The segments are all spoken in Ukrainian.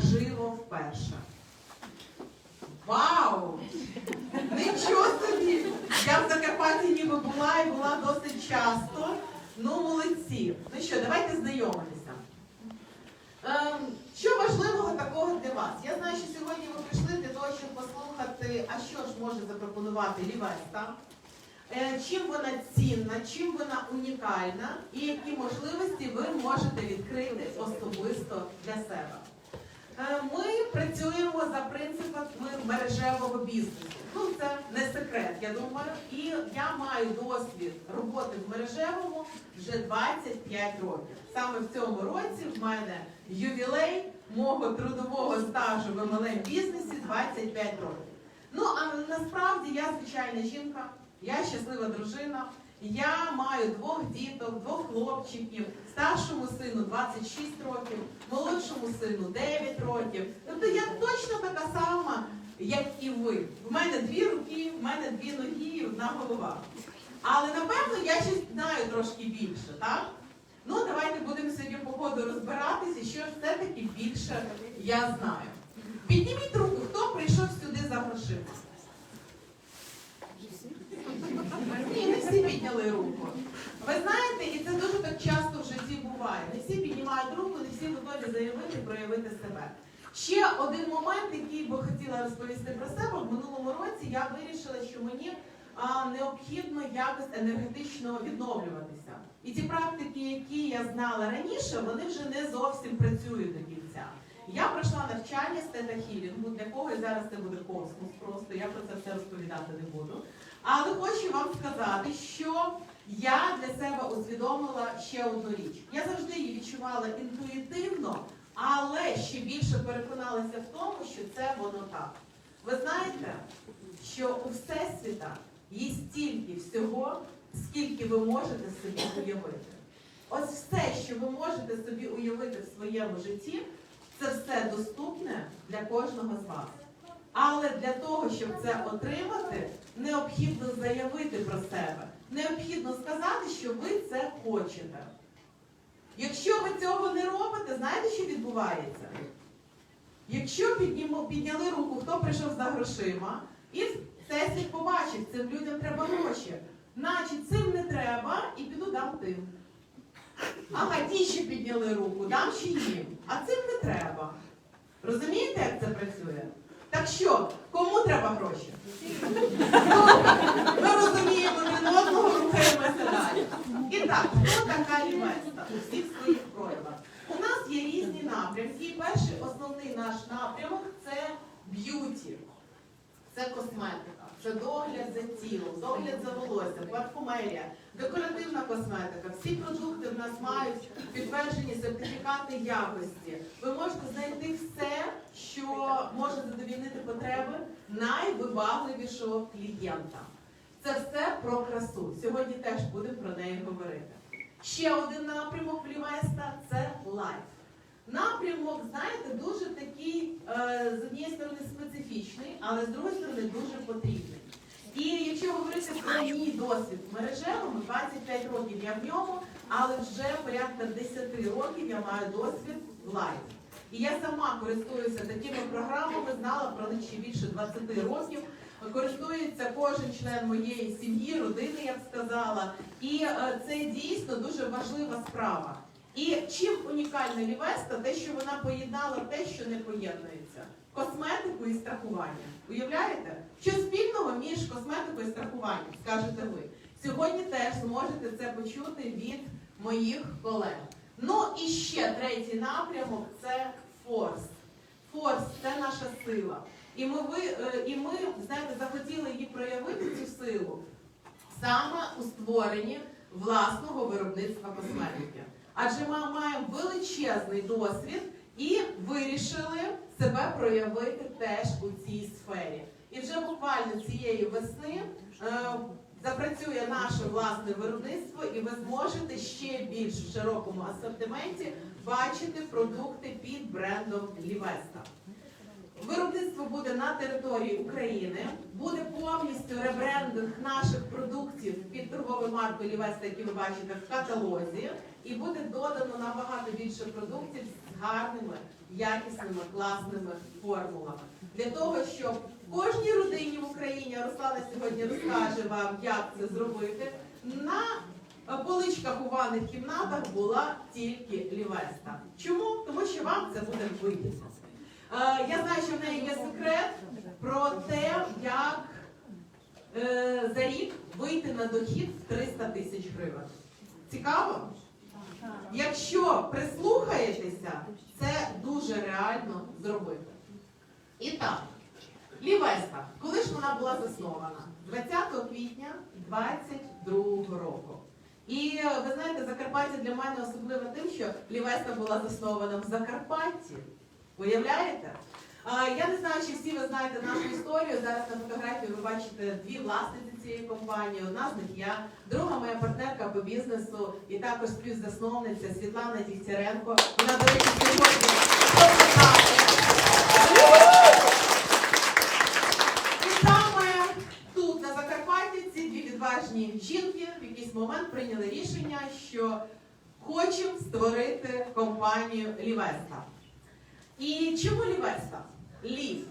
живо вперше. Вау! Нічого собі! Я в Закарпатті ніби була і була досить часто. Ну, молодці. Ну що, давайте знайомитися. Ем, що важливого такого для вас? Я знаю, що сьогодні ви прийшли для того, щоб послухати, а що ж може запропонувати Лівеста, Е, чим вона цінна, чим вона унікальна і які можливості ви можете відкрити особисто для себе. Е, Ми працюємо за принципами мережевого бізнесу. Ну, це не секрет, я думаю. І я маю досвід роботи в мережевому вже 25 років. Саме в цьому році в мене ювілей мого трудового стажу в MLM бізнесі 25 років. Ну а насправді я звичайна жінка, я щаслива дружина. Я маю двох діток, двох хлопчиків, старшому сину 26 років, молодшому сину 9 років. Тобто я точно така сама, як і ви. В мене дві руки, в мене дві ноги і одна голова. Але напевно я щось знаю трошки більше, так? Ну, давайте будемо сьогодні по ходу розбиратися, що все-таки більше я знаю. Підніміть руку, хто прийшов сюди за грошима. Ні, не всі підняли руку. Ви знаєте, і це дуже так часто в житті буває. Не всі піднімають руку, не всі готові заявити, проявити себе. Ще один момент, який би хотіла розповісти про себе. В минулому році я вирішила, що мені а, необхідно якось енергетично відновлюватися. І ті практики, які я знала раніше, вони вже не зовсім працюють до кінця. Я пройшла навчання з тета-хілінгу, для кого і зараз це буде космос, просто я про це все розповідати не буду. Але хочу вам сказати, що я для себе усвідомила ще одну річ. Я завжди її відчувала інтуїтивно, але ще більше переконалася в тому, що це воно так. Ви знаєте, що у Всесвіта є стільки всього, скільки ви можете собі уявити. Ось все, що ви можете собі уявити в своєму житті, це все доступне для кожного з вас. Але для того, щоб це отримати, необхідно заявити про себе. Необхідно сказати, що ви це хочете. Якщо ви цього не робите, знаєте, що відбувається? Якщо підняли руку, хто прийшов за грошима, і всесвіт побачить, цим людям треба гроші. Значить, цим не треба і піду дам тим. Ага, ті ще підняли руку, дам ще їм. А цим не треба. Розумієте, як це працює? Так що, кому треба гроші? Ми розуміємо один одного, рухаємося далі. І так, хто така лівеста у всіх своїх проявах? У нас є різні напрямки. Перший основний наш напрямок це б'юті. Це косметика, це догляд за тілом, догляд за волоссям, парфумерія, декоративна косметика. Всі продукти в нас мають підтверджені сертифікати якості. Ви можете знайти все, що може задовільнити потреби найвибагливішого клієнта. Це все про красу. Сьогодні теж будемо про неї говорити. Ще один напрямок Лівеста це лайф. Напрямок, знаєте, дуже такий, е, з однієї сторони, специфічний, але з другої сторони дуже потрібний. І якщо говорити про мій досвід мережевому, 25 років я в ньому, але вже порядка 10 років я маю досвід в лайф. І я сама користуюся такими програмами, знала про них ще більше 20 років. Користується кожен член моєї сім'ї, родини, я б сказала. І е, це дійсно дуже важлива справа. І чим унікальна Лівеста, те, що вона поєднала те, що не поєднується. Косметику і страхування. Уявляєте? Що спільного між косметикою і страхуванням, скажете ви. Сьогодні теж зможете це почути від моїх колег. Ну і ще третій напрямок це форс. Форс це наша сила. І ми, ви, е, і ми знаєте, захотіли її проявити цю силу саме у створенні власного виробництва косметики. Адже ми маємо величезний досвід і вирішили себе проявити теж у цій сфері. І вже буквально цієї весни е, запрацює наше власне виробництво, і ви зможете ще більш в широкому асортименті бачити продукти під брендом Лівеста. Виробництво буде на території України, буде повністю ребрендинг наших продуктів під торговою маркою Лівеста, які ви бачите в каталозі, і буде додано набагато більше продуктів з гарними якісними, класними формулами. Для того, щоб кожній родині в Україні, Руслана сьогодні розкаже вам, як це зробити, на поличках у ванних кімнатах була тільки лівеста. Чому? Тому що вам це буде вигідно. Е, Я знаю, неї є секрет про те, як е, за рік вийти на дохід в 300 тисяч гривень. Цікаво? Якщо прислухаєтеся, це дуже реально зробити. І так, Лівеста, коли ж вона була заснована? 20 квітня 22 року. І ви знаєте, Закарпаття для мене особливо тим, що Лівеста була заснована в Закарпатті. Уявляєте? Я не знаю, чи всі ви знаєте нашу історію. Зараз на фотографії ви бачите дві власниці цієї компанії. Одна з них я, друга моя партнерка по бізнесу і також співзасновниця Світлана Дігтяренко. Вона, до речі, сьогодні і саме тут, на Закарпатті, ці дві відважні жінки в якийсь момент прийняли рішення, що хочемо створити компанію Лівеста. І чому Лівеста? Лів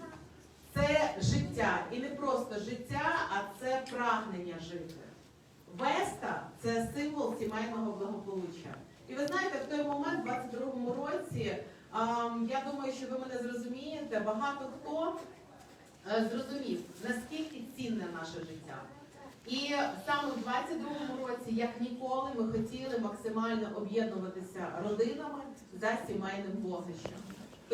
це життя. І не просто життя, а це прагнення жити. Веста це символ сімейного благополуччя. І ви знаєте, в той момент, в 22-му році, я думаю, що ви мене зрозумієте, багато хто е, зрозумів, наскільки цінне наше життя. І саме в 22-му році, як ніколи, ми хотіли максимально об'єднуватися родинами за сімейним вогнищем.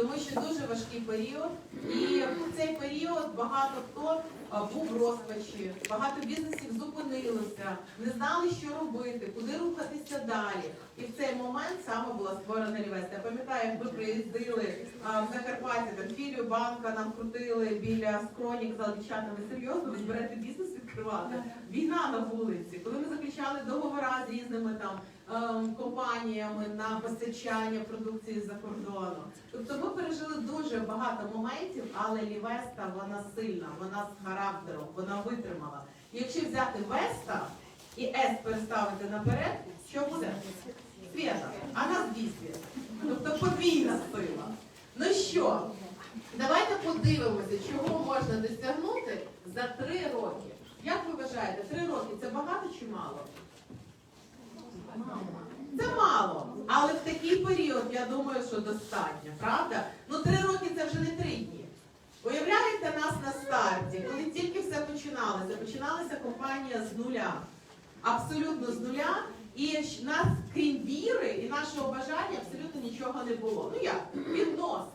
Тому що дуже важкий період, і в цей період багато хто був в розпачі, багато бізнесів зупинилося, не знали, що робити, куди рухатися далі. І в цей момент саме була створена Лівеста. Я пам'ятаю, як ми приїздили а, в Закарпаття, там філію банка нам крутили біля скронік за дівчата. Ви серйозно ви зберете бізнес відкривати? Війна на вулиці, коли ми заключали договори з різними там компаніями на постачання продукції з-за кордону. Тобто ми пережили дуже багато моментів, але Лівеста вона сильна, вона з характером, вона витримала. Якщо взяти Веста і С переставити наперед, що буде? Свята, а нас дві світа. Тобто подвійна сила. Ну що, давайте подивимося, чого можна досягнути за три роки. Як ви вважаєте, три роки це багато чи мало? Це мало, але в такий період я думаю, що достатньо, правда? Ну три роки це вже не три дні. Уявляєте нас на старті, коли тільки все починалося. Починалася компанія з нуля. Абсолютно з нуля. І нас, крім віри і нашого бажання, абсолютно нічого не було. Ну як? Відносно.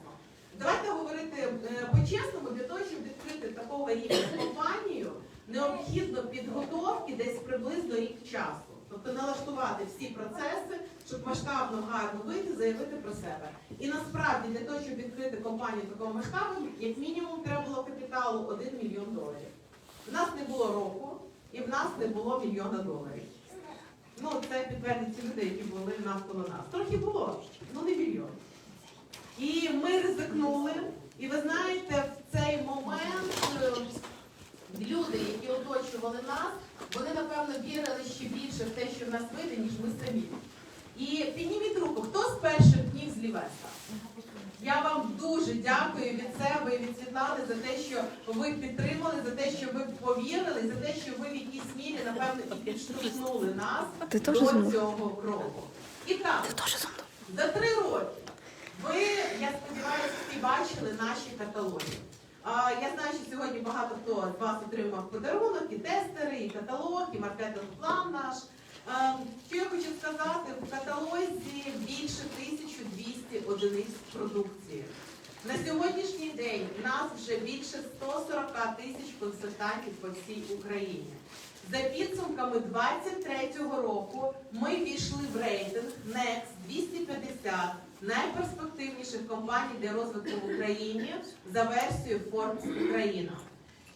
Давайте говорити е, по-чесному, для того, щоб відкрити такого рівня компанію, необхідно підготовки десь приблизно рік часу. Тобто налаштувати всі процеси, щоб масштабно гарно вийти, заявити про себе. І насправді для того, щоб відкрити компанію такого масштабу, як мінімум треба було капіталу 1 мільйон доларів. В нас не було року і в нас не було мільйона доларів. Ну, це підтвердять ті люди, які були навколо нас. Трохи було, ну не мільйон. І ми ризикнули. І ви знаєте, в цей момент е, люди, які оточували нас, вони напевно вірили ще більше в те, що в нас вийде, ніж ми самі. І підніміть руку, хто з перших днів з Лівеста? Я вам дуже дякую від себе і від Світлани за те, що ви підтримали, за те, що ви повірили, за те, що ви в якійсь мірі, напевно, і підштовхнули нас Ти до цього кроку. І так, за три роки ви, я сподіваюся, всі бачили наші каталоги. Я знаю, що сьогодні багато хто з вас отримав подарунок, і тестери, і каталог, і маркетинг план наш. А, що я хочу сказати, в каталозі більше 1200 одиниць продукції. На сьогоднішній день в нас вже більше 140 тисяч консультантів по всій Україні. За підсумками 23-го року ми війшли в рейтинг Next 250 найперспективніших компаній для розвитку в Україні за версією Forbes Україна.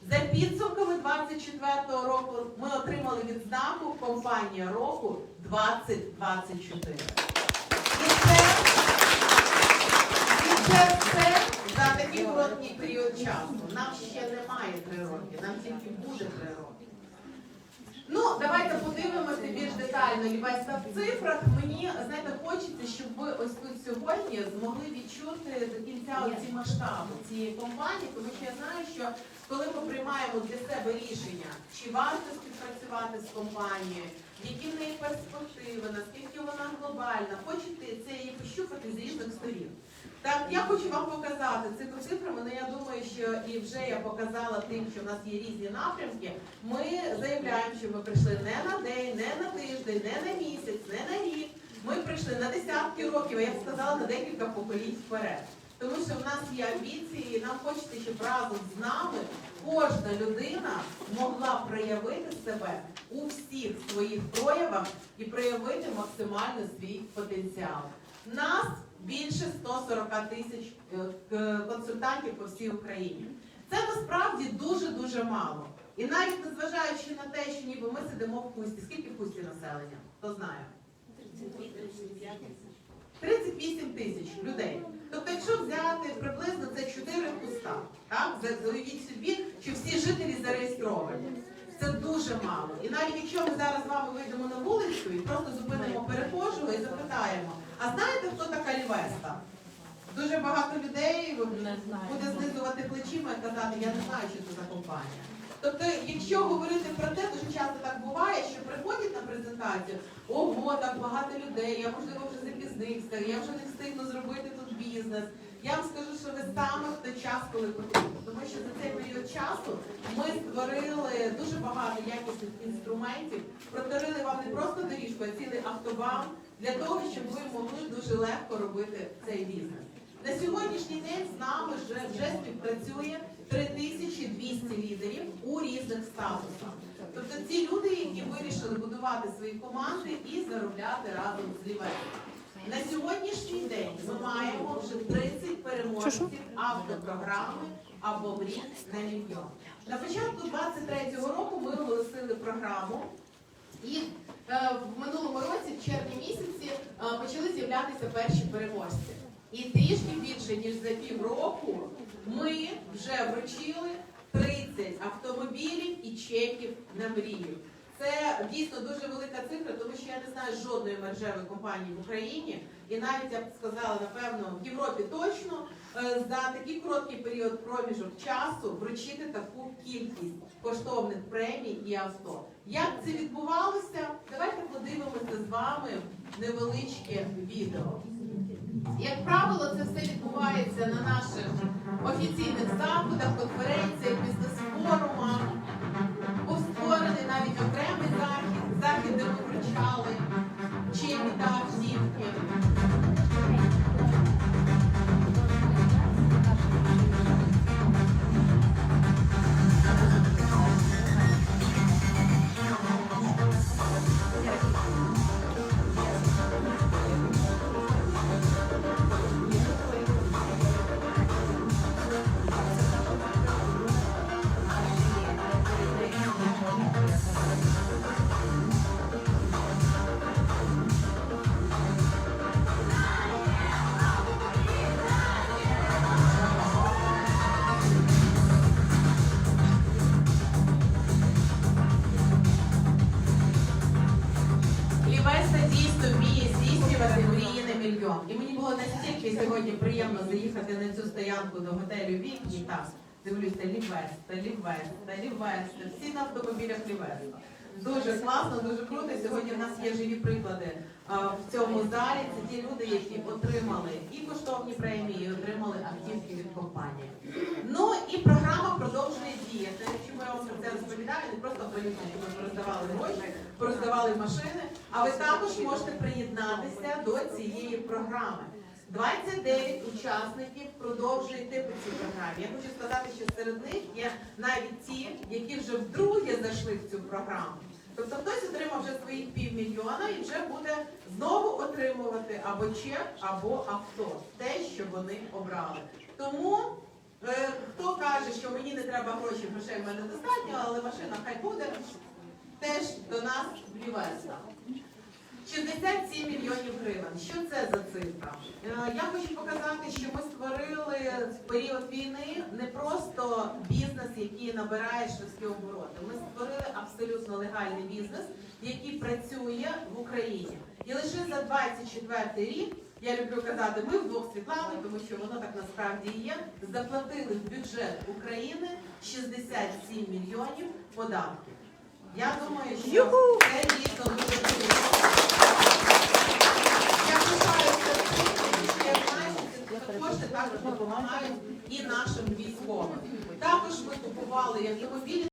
За підсумками 24-го року ми отримали відзнаку компанія року 2024. І це, і це все за такий короткий період часу. Нам ще немає три роки, нам тільки буде три роки. Ну, давайте подивимося більш детально. Лівеста в цифрах. Мені знаєте, хочеться, щоб ви ось тут сьогодні змогли відчути до кінця ці масштаби цієї компанії, тому що я знаю, що коли ми приймаємо для себе рішення, чи варто співпрацювати з компанією, які в неї перспективи, наскільки вона глобальна, хочете це її пощупати з різних сторін. Так, я хочу вам показати цифри цифрами, але я думаю, що і вже я показала тим, що в нас є різні напрямки. Ми заявляємо, що ми прийшли не на день, не на тиждень, не на місяць, не на рік. Ми прийшли на десятки років, а я б сказала, на декілька поколінь вперед. Тому що в нас є амбіції, і нам хочеться, щоб разом з нами кожна людина могла проявити себе у всіх своїх проявах і проявити максимально свій потенціал. Нас більше 140 тисяч е, консультантів по всій Україні. Це насправді дуже-дуже мало. І навіть незважаючи на те, що ніби ми сидимо в хусті. Скільки в хусті населення? Хто знає? 38 тисяч людей. Тобто, якщо взяти приблизно це 4 куста, так? Уявіть собі, що всі жителі зареєстровані. Це дуже мало. І навіть якщо ми зараз з вами вийдемо на вулицю і просто зупинимо перехожого і запитаємо, а знаєте, хто така Лівеста? Дуже багато людей буде знизувати плечима і казати, я не знаю, що це за компанія. Тобто, якщо говорити про те, дуже часто так буває, що приходять на презентацію, ого, так багато людей, я можливо вже запізнився, я вже не встигну зробити тут бізнес. Я вам скажу, що ви саме в той час, коли потрібно. Тому що за цей період часу ми створили дуже багато якісних інструментів, проторили вам не просто доріжку, а цілий автобан для того, щоб ви могли дуже легко робити цей бізнес. На сьогоднішній день з нами вже, вже співпрацює 3200 лідерів у різних статусах. Тобто ці люди, які вирішили будувати свої команди і заробляти разом з лівером. На сьогоднішній день ми маємо вже 30 переможців автопрограми або мрій на мільйон. На початку 23-го року ми оголосили програму. І в минулому році, в червні місяці, е, почали з'являтися перші переможці. І трішки більше ніж за півроку ми вже вручили 30 автомобілів і чеків на мрію. Це дійсно дуже велика цифра, тому що я не знаю жодної мережевої компанії в Україні, і навіть я б сказала, напевно, в Європі точно е, за такий короткий період проміжок часу вручити таку кількість коштовних премій і авто. Як це відбувалося? Давайте подивимося з вами невеличке відео. Як правило, це все відбувається на наших офіційних заходах, конференціях, бізнес-форумах. Був навіть окремий захід, захід, де ми кричали, чеки та автівки. Настільки сьогодні приємно заїхати на цю стоянку до готелю Вікні. Так, дивлюся, Лівеста, Лівеста, Лівеста, всі на автомобілях Лівеста. Дуже класно, дуже круто. Сьогодні в нас є живі приклади в цьому залі. Це ті люди, які отримали і коштовні премії, і отримали автівки від компанії. Ну і програма продовжує діяти. Чому я вам про це розповідаю? Не просто політики, ми роздавали гроші, роздавали машини, а ви також можете приєднатися до цієї програми. 29 учасників продовжують йти по цій програмі. Я хочу сказати, що серед них є навіть ті, які вже вдруге зайшли в цю програму. Тобто хтось отримав вже своїх півмільйона і вже буде знову отримувати або чек, або авто, те, що вони обрали. Тому е, хто каже, що мені не треба гроші, грошей в мене достатньо, але машина хай буде, теж до нас в Лівеста. 67 мільйонів гривень. Що це за цифра? Е, Я хочу показати, що ми створили в період війни не просто бізнес, який набирає швидкі обороти. Ми створили абсолютно легальний бізнес, який працює в Україні. І лише за 24 рік, я люблю казати, ми вдвох Світлани, тому що воно так насправді є, заплатили в бюджет України 67 мільйонів податків. Я думаю, що це дійсно дуже круто. Я пишаюся цим, що я знаю, що ці кошти також допомагають і нашим військовим. Також ми купували автомобілі.